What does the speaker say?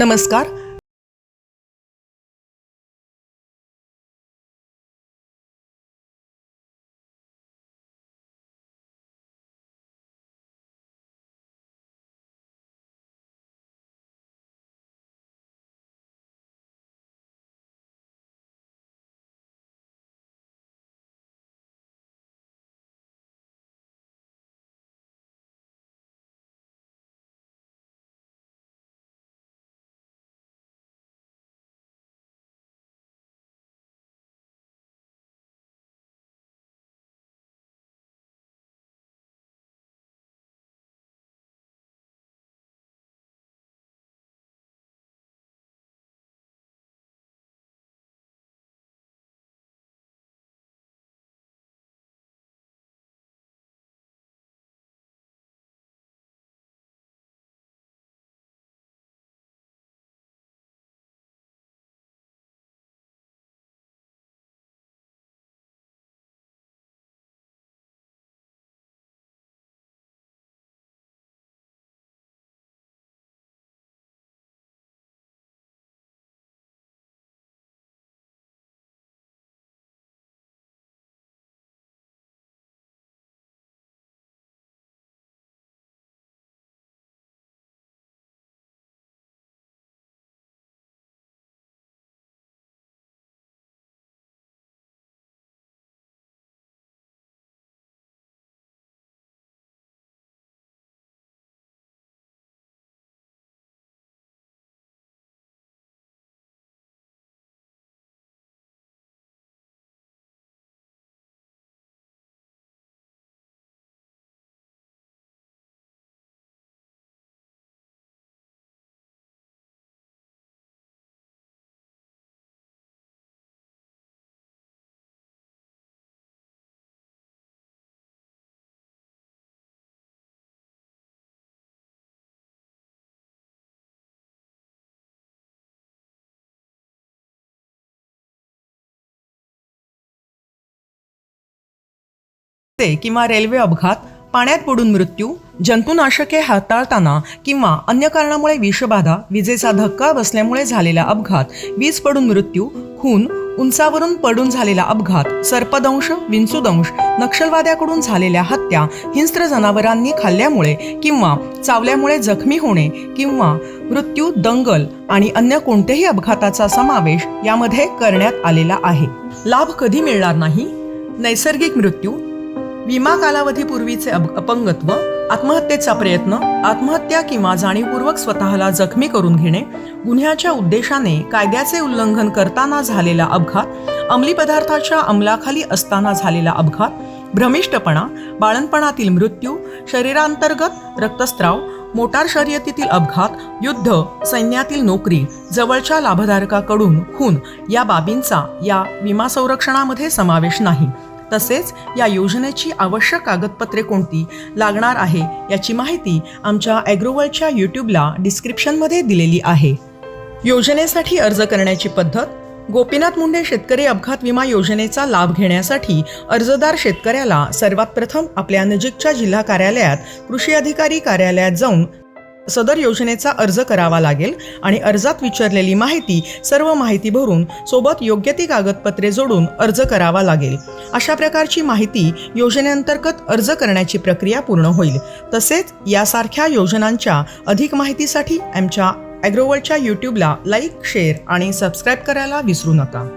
नमस्कार ते किंवा रेल्वे अपघात पाण्यात बुडून मृत्यू जंतुनाशके हाताळताना किंवा अन्य कारणामुळे विषबाधा विजेचा धक्का बसल्यामुळे झालेला अपघात वीज पडून मृत्यू खून उंचावरून पडून झालेला अपघात सर्पदंश विंचूदंश नक्षलवाद्याकडून झालेल्या हत्या हिंस्त्र जनावरांनी खाल्ल्यामुळे किंवा चावल्यामुळे जखमी होणे किंवा मृत्यू दंगल आणि अन्य कोणत्याही अपघाताचा समावेश यामध्ये करण्यात आलेला आहे. लाभ कधी मिळणार नाही? नैसर्गिक मृत्यू विमा कालावधीपूर्वीचे अपंगत्व आत्महत्येचा प्रयत्न आत्महत्या किंवा जाणीवपूर्वक स्वतःला जखमी करून घेणे गुन्ह्याच्या उद्देशाने कायद्याचे उल्लंघन करताना झालेला अपघात अंमली पदार्थाच्या अंमलाखाली असताना झालेला अपघात भ्रमिष्टपणा बाळणपणातील मृत्यू शरीरांतर्गत रक्तस्राव मोटार शर्यतीतील अपघात युद्ध सैन्यातील नोकरी जवळच्या लाभधारकाकडून खून या बाबींचा या विमा संरक्षणामध्ये समावेश नाही. तसेच या योजनेची आवश्यक कागदपत्रे कोणती लागणार आहे याची माहिती आमच्या ॲग्रोवर्ल्डच्या यूट्यूबला डिस्क्रिप्शनमध्ये दिलेली आहे. योजनेसाठी अर्ज करण्याची पद्धत गोपीनाथ मुंडे शेतकरी अपघात विमा योजनेचा लाभ घेण्यासाठी अर्जदार शेतकऱ्याला सर्वात प्रथम आपल्या नजीकच्या जिल्हा कार्यालयात कृषी अधिकारी कार्यालयात जाऊन सदर योजनेचा अर्ज करावा लागेल आणि अर्जात विचारलेली माहिती सर्व माहिती भरून सोबत योग्य ती कागदपत्रे जोडून अर्ज करावा लागेल. अशा प्रकारची माहिती योजनेअंतर्गत अर्ज करण्याची प्रक्रिया पूर्ण होईल. तसेच यासारख्या योजनांच्या अधिक माहितीसाठी आमच्या ॲग्रोवर्ल्डच्या यूट्यूबला लाईक शेअर आणि सबस्क्राईब करायला विसरू नका.